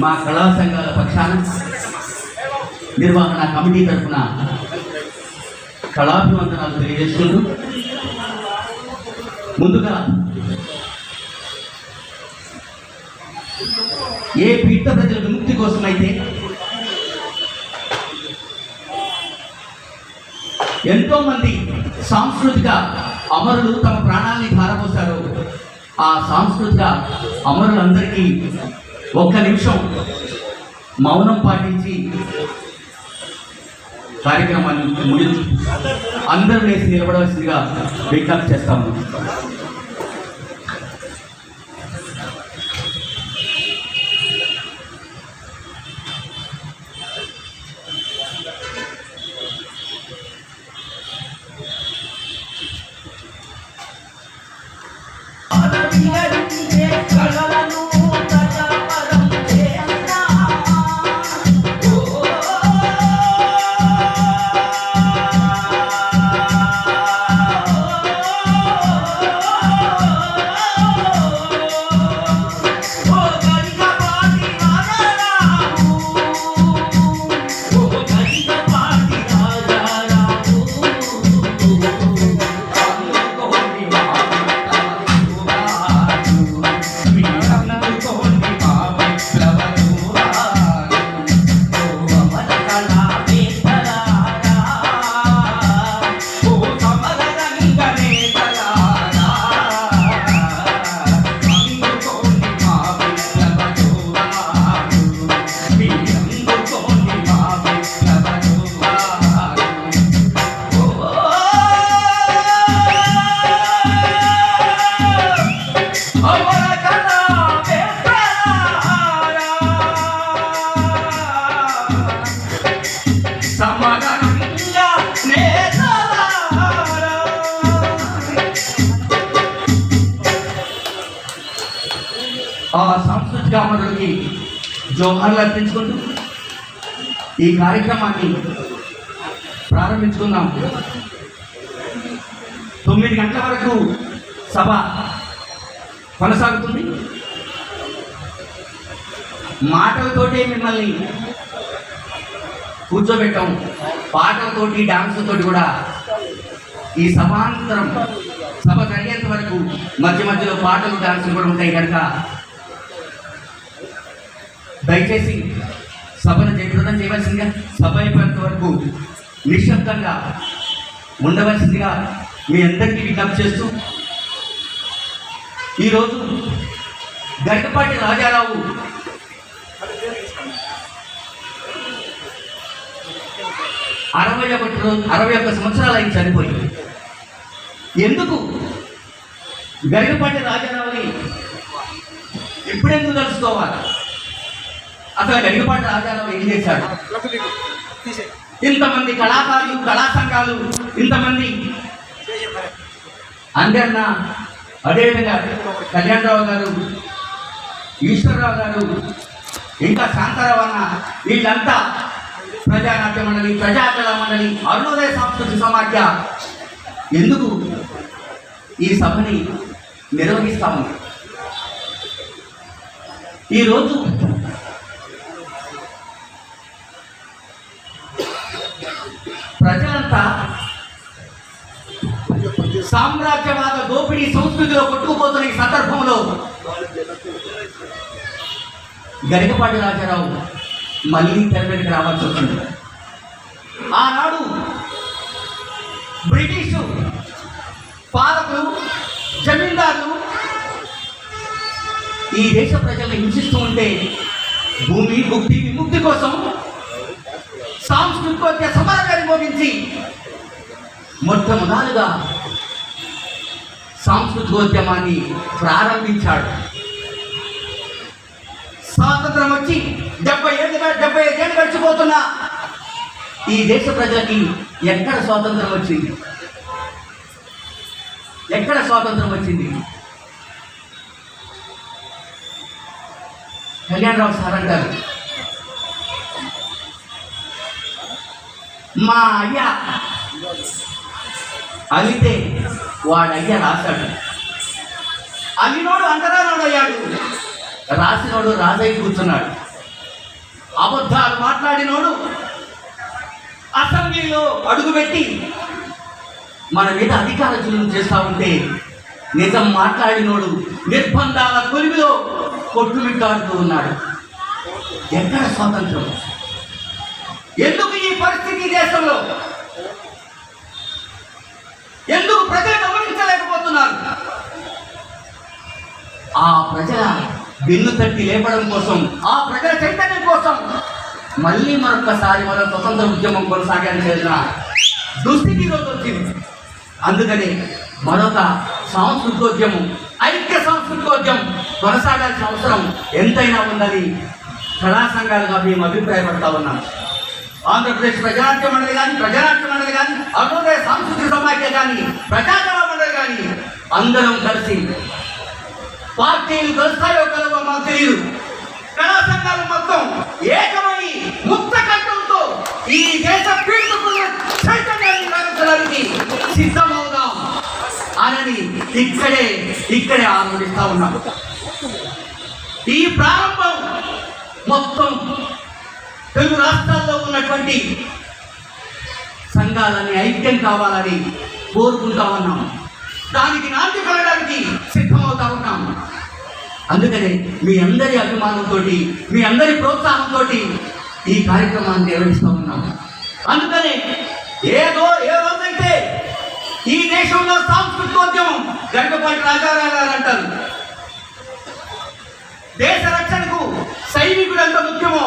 మా కళా సంఘాల పక్షాన నిర్వహణ కమిటీ తరఫున కళాభివందనాలు తెలియజేసుకుంటూ ముందుగా ఏ పీఠ ప్రజల విముక్తి కోసమైతే ఎంతో మంది సాంస్కృతిక అమరులు తమ ప్రాణాన్ని ధారపోశారు ఆ సాంస్కృతిక అమరులందరికీ ఒక్క నిమిషం మౌనం పాటించి కార్యక్రమాన్ని ముగించి. అందరూ వేసి నిలబడవలసిందిగా విజ్ఞప్తి చేస్తాము. ఆ సాంస్కృతిక అమరులకి జోహార్లు అర్పించుకుంటూ ఈ కార్యక్రమాన్ని ప్రారంభించుకుందాం. తొమ్మిది గంటల వరకు సభ కొనసాగుతుంది. మాటలతోటే మిమ్మల్ని కూర్చోబెట్టాం పాటలతోటి డాన్సులతోటి కూడా ఈ సభాంతరం సభ జరిగేంత వరకు మధ్య మధ్యలో పాటలు డాన్సులు కూడా ఉంటాయి కనుక దయచేసి సభను జయప్రదం చేయవలసిందిగా సభ అయిపోయేంత వరకు నిశ్శబ్దంగా ఉండవలసిందిగా మీ అందరికీ విజ్ఞప్తి చేస్తూ ఈరోజు గరికపాటి రాజారావు అరవై ఒకటి రోజు అరవై ఒక్క సంవత్సరాలు అయింది చనిపోయింది ఎందుకు? గరికపాటి రాజారావుని ఎప్పుడెందుకు తెలుసుకోవాలి? అసలు గరికపాటి రాజారావు ఏం చేశాడు? ఇంతమంది కళాకారులు కళా సంఘాలు ఇంతమంది అందరినా అదేవిధంగా కళ్యాణరావు గారు ఈశ్వరరావు గారు ఇంకా శాంతారావు అన్న వీళ్ళంతా ప్రజానాట్య మండలి ప్రజాకళా మండలి అరుణోదయ సాంస్కృతిక సమాఖ్య ఎందుకు ఈ సభని నిర్వహిస్తాము? ఈరోజు ప్రజలంతా సామ్రాజ్యవాద దోపిడీ సంస్కృతిలో కొట్టుకుపోతున్న ఈ సందర్భంలో గరికపాటి రాజారావు మళ్ళీ తెర రావాల్సి వచ్చింది. ఆనాడు బ్రిటిషు పాలకులు జమీందారులు ఈ దేశ ప్రజల్ని హింసిస్తూ ఉంటే భూమి ముక్తి విముక్తి కోసం సాంస్కృతికోద్య సమరాన్ని మోగించి మొట్టమొదలుగా సాంస్కృతికోద్యమాన్ని ప్రారంభించాడు. స్వాతంత్రం వచ్చి డెబ్బై ఏళ్ళు డెబ్బై ఐదేళ్ళు గడిచిపోతున్నా. ఈ దేశ ప్రజలకి ఎక్కడ స్వాతంత్రం వచ్చింది? ఎక్కడ స్వాతంత్రం వచ్చింది? కళ్యాణరావు సార్ అంటారు. మా అయ్య అలితే వాడయ్య రాశాడు. అలినోడు అంటరానోడు అయ్యాడు. రాసినోడు రాజయ్య కూర్చున్నాడు. అబద్ధాలు మాట్లాడినోడు అసెంబ్లీలో అడుగుపెట్టి మన మీద అధికార జులుం చేస్తా ఉంటే నిజం మాట్లాడినోడు నిర్బంధాల కొలిమిలో కొట్టుమిట్టాడుతూ ఉన్నాడు. ఎక్కడ స్వాతంత్రం? ఎందుకు ఈ పరిస్థితి ఈ దేశంలో? ఎందుకు ప్రజలు గమనించలేకపోతున్నారు ఆ ప్రజల బిన్ను తట్టి లేపడం కోసం ఆ ప్రజల చైతన్యం కోసం మళ్ళీ మరొకసారి మన స్వతంత్ర ఉద్యమం కొనసాగించిన దుస్థితి రోజు వచ్చింది. అందుకని మరొక సాంస్కృతికోద్యమం ఐక్య సాంస్కృతికోద్యమం కొనసాగాల్సిన అవసరం ఎంతైనా ఉందని కళా సంఘాలుగా మేము అభిప్రాయపడతా ఉన్నాం. ఆంధ్రప్రదేశ్ ప్రజారాజ్య మండలి కానీ ప్రజారాజ్య మండలి కానీ అరుణోదయ సాంస్కృతిక సమాఖ్య కానీ ప్రజాకళా మండలి కానీ అందరం కలిసి పార్టీలు కలుస్తాయో కలవో మాకు తెలియదు కళా సంఘాలు మొత్తం ఏకమై ముక్త కంఠంతో ఈ దేశ పీడుకున్న చైతన్యాన్ని సాధించడానికి సిద్ధమవుదాం అని ఇక్కడే ఇక్కడే ఆనందిస్తా ఉన్నాం. ఈ ప్రారంభం మొత్తం తెలుగు రాష్ట్రాల్లో ఉన్నటువంటి సంఘాలని ఐక్యం కావాలని కోరుకుంటా ఉన్నాం. దానికి నాంది పడడానికి సిద్ధమవుతా ఉన్నాం. అందుకనే మీ అందరి అభిమానంతో మీ అందరి ప్రోత్సాహంతో ఈ కార్యక్రమాన్ని నిర్వహిస్తూ ఉన్నాం. అందుకనే ఏదో ఏ రోజైతే ఈ దేశంలో సాంస్కృతికోద్యమం గంటపాటి రాజారావు గారు అంటారు దేశ రక్షణకు సైనికుడు ఎంత ముఖ్యమో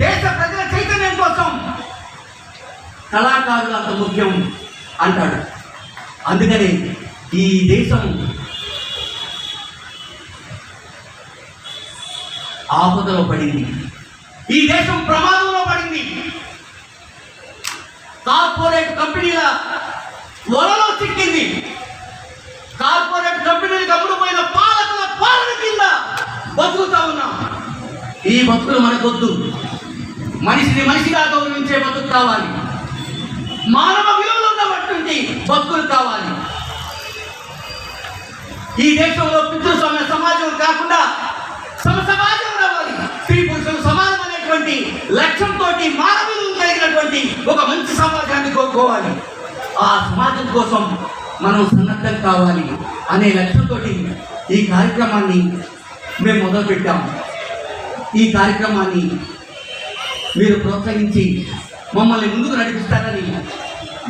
దేశ ప్రజల చైతన్యం కోసం కళాకారులు అంత ముఖ్యం అంటాడు. అందుకని ఈ దేశం ఆపదలో పడింది. ఈ దేశం ప్రమాదంలో పడింది. కార్పొరేట్ కంపెనీల వలలో చిక్కింది. కార్పొరేట్ కంపెనీలకు అమ్ముడుపోయిన పాలకుల పాలన కింద బతుకుతా ఉన్నాం. ఈ బతుకులు మనకొద్దు. మనిషిని మనిషిగా గౌరవించే బతుకు కావాలి. మానవ విలువలు ఉన్నటువంటి భక్తులు కావాలి. ఈ దేశంలో పితృస్వామ్య సమాజం కాకుండా సమ సమాజం రావాలి. స్త్రీ పురుషులు సమానం అనేటువంటి లక్ష్యంతో మానవులు కలిగినటువంటి ఒక మంచి సమాజాన్ని కోరుకోవాలి ఆ సమాజం కోసం మనం సన్నద్ధం కావాలి అనే లక్ష్యంతో ఈ కార్యక్రమాన్ని మేము మొదలుపెట్టాము ఈ కార్యక్రమాన్ని మీరు ప్రోత్సహించి మమ్మల్ని ముందుకు నడిపిస్తారని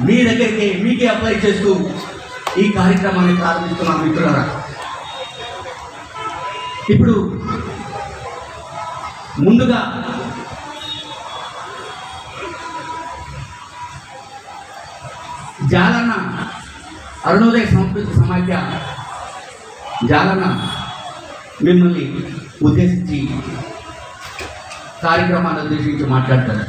మీ దగ్గరికి మీకే అప్లై చేస్తూ ఈ కార్యక్రమాన్ని ప్రారంభిస్తున్నాం మిత్రులారా. ఇప్పుడు ముందుగా జాలన్న అరుణోదయ సంస్కృతి సమాఖ్య జాలన్న మిమ్మల్ని ఉద్దేశించి కార్యక్రమాన్ని ఉద్దేశించి మాట్లాడతారు.